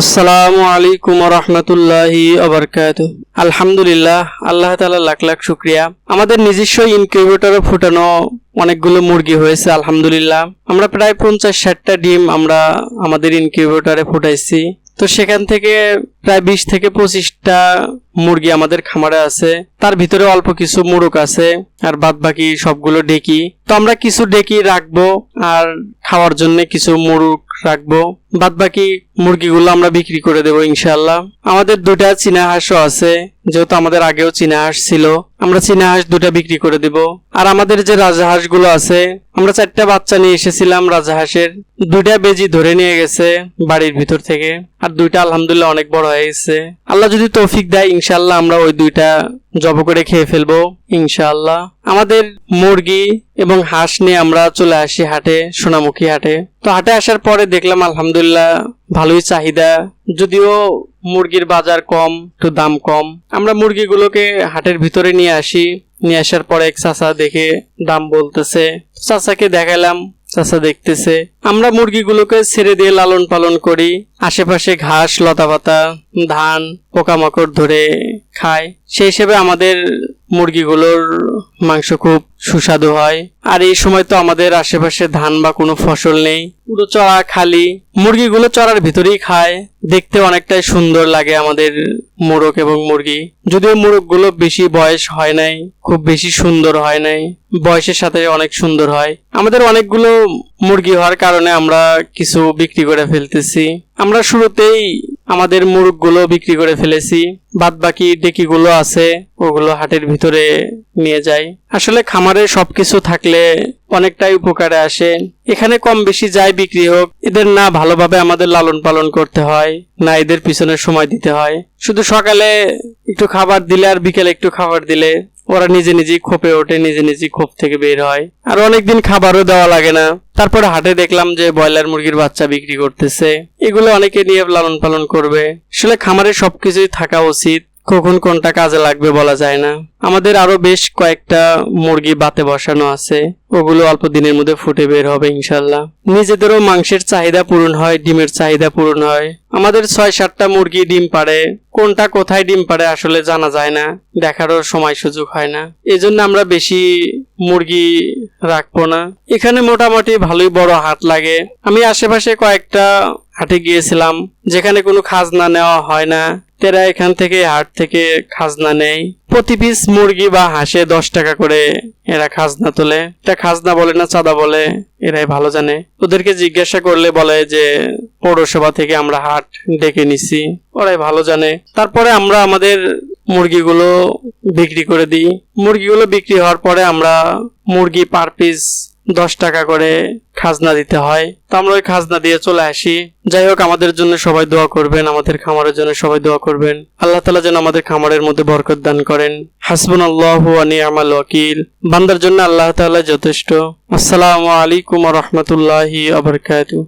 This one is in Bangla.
আসসালামু আলাইকুম রহমতুল্লাহি আবরকাত আলহামদুলিল্লাহ, আল্লাহ তালা লাখ লাখ শুক্রিয়া। আমাদের নিজস্ব ইনকিউবেটরে ফুটানো অনেকগুলো মুরগি হয়েছে, আলহামদুলিল্লাহ। আমরা প্রায় পঞ্চাশ ষাটটা ডিম আমরা আমাদের ইনকিউবেটরে ফুটাইছি। তো সেখান থেকে প্রায় বিশ থেকে পঁচিশটা মুরগি আমাদের খামারে আছে। তার ভিতরে অল্প কিছু মুরগ আছে আর বাদ বাকি সবগুলো ডেকি। তো আমরা কিছু ডেকি রাখব আর খাওয়ার জন্য কিছু মুরগ রাখব। বাদ বাকি মুরগিগুলো আমরা বিক্রি করে দেবো ইনশাল্লাহ আমাদের দুটা চীনা হাঁসও আছে, যেহেতু আমাদের আগেও চীনা হাঁস ছিল। আমরা চীনা হাঁস দুটা বিক্রি করে দেব। আর আমাদের যে রাজাহাঁসগুলো আছে, আমরা চারটা বাচ্চা নিয়ে এসেছিলাম রাজাহাঁসের দুইটা বেজি ধরে নিয়ে গেছে বাড়ির ভিতর থেকে। আর দুইটা আলহামদুলিল্লাহ অনেক বড় হয়ে গেছে। আল্লাহ যদি তৌফিক দেয় ইনশাল্লাহ আমরা ওই দুইটা জব করে খেয়ে ফেলব, ইনশাআল্লাহ। আমাদের মুরগি এবং হাঁস নিয়ে আমরা চলে আসি হাটে, সোনামুখী হাটে। তো হাটে আসার পরে দেখলাম আলহামদুলিল্লাহ ভালোই চাহিদা। যদিও মুরগির বাজার কম, একটু দাম কম। আমরা মুরগিগুলোকে হাটের ভিতরে নিয়ে আসি। নিয়ে আসার পরে এক চাচা দেখে দাম বলতেছে। চাচাকে দেখালাম, চাচা দেখতেছে। আমরা মুরগিগুলোকে ছেড়ে দিয়ে লালন পালন করি। আশেপাশে ঘাস, লতাপাতা, ধান, পোকামাকড় ধরে খায় সেই হিসেবে আমাদের মুরগিগুলোর মাংস খুব সুস্বাদু হয়। আর এই সময় তো আমাদের আশেপাশে ধান বা কোনো ফসল নেই। পুরো চড়া খালি। মুরগিগুলো চড়ার ভিতরেই খায়। দেখতে অনেকটাই সুন্দর লাগে আমাদের মোরগ এবং মুরগি। যদিও মোরগগুলো বেশি বয়স হয় নাই, খুব বেশি সুন্দর হয় নাই। বয়সের সাথে অনেক সুন্দর হয়। আমাদের অনেকগুলো মুরগি হওয়ার কারণে আমরা কিছু বিক্রি করে ফেলতেছি। আমরা শুরুতেই আমাদের মুরগগুলো বিক্রি করে ফেলেছি। বাদ বাকি ডেকিগুলো আছে, ওগুলো হাটের ভিতরে নিয়ে যাই। আসলে খামারে সবকিছু থাকলে অনেকটাই উপকারে আসে। এখানে কম বেশি যাই বিক্রি হোক, এদের না ভালোভাবে আমাদের লালন পালন করতে হয়, না এদের পিছনে সময় দিতে হয়। শুধু সকালে একটু খাবার দিলে আর বিকেলে একটু খাবার দিলে ওরা নিজে নিজেই খোপে ওঠে, নিজে নিজেই খোপ থেকে বের হয়। আর অনেকদিন খাবারও দেওয়া লাগে না। তারপর হাটে দেখলাম যে ব্রয়লার মুরগির বাচ্চা বিক্রি করতেছে। এগুলো অনেকে নিয়ে লালন পালন করবে। আসলে খামারে সবকিছুই থাকা উচিত। কখন কোনটা কাজে লাগবে বলা যায় না। আমাদের আরও বেশ কয়েকটা মুরগি বাতে বসানো আছে। ওগুলো অল্প দিনের মধ্যে ফুটে বের হবে ইনশাল্লাহ। নিজেদেরও মাংসের চাহিদা পূরণ হয়, ডিমের চাহিদা পূরণ হয়। আমাদের ছয় সাতটা মুরগি ডিম পাড়ে। কোনটা কোথায় ডিম পাড়ে আসলে জানা যায় না। দেখারও সময় সুযোগ হয় না। এজন্য আমরা বেশি মুরগি রাখব না। এখানে মোটামুটি ভালোই বড় হাট লাগে। আমি আশেপাশে কয়েকটা হাটে গিয়েছিলাম, যেখানে কোনো খাজনা নেওয়া হয় না। তেরা এখান থেকে হাট থেকে খাজনা নেয়। প্রতি পিস মুরগি বা হাঁসে দশ টাকা করে এরা খাজনা তোলে। এটা খাজনা বলে না, চাঁদা বলে, এরাই ভালো জানে। ওদেরকে জিজ্ঞাসা করলে বলে যে, পৌরসভা থেকে আমরা হাট ডেকে নিছি। ওরাই ভালো জানে। তারপরে আমরা আমাদের মুরগিগুলো বিক্রি করে দিই। মুরগিগুলো বিক্রি হওয়ার পরে আমরা মুরগি পার পিস দশ টাকা করে খাজনা দিতে হয়। তো আমরা ওই খাজনা দিয়ে চলে আসি। যাই হোক, আমাদের জন্য সবাই দোয়া করবেন, আমাদের খামারের জন্য সবাই দোয়া করবেন। আল্লাহ তালা যেন আমাদের খামারের মধ্যে বরকত দান করেন। হাসবুন আল্লাহ আমাল ওয়াকিল। বান্দার জন্য আল্লাহ তালা যথেষ্ট। আসসালামু আলাইকুম রহমতুল্লাহি আবরকাতু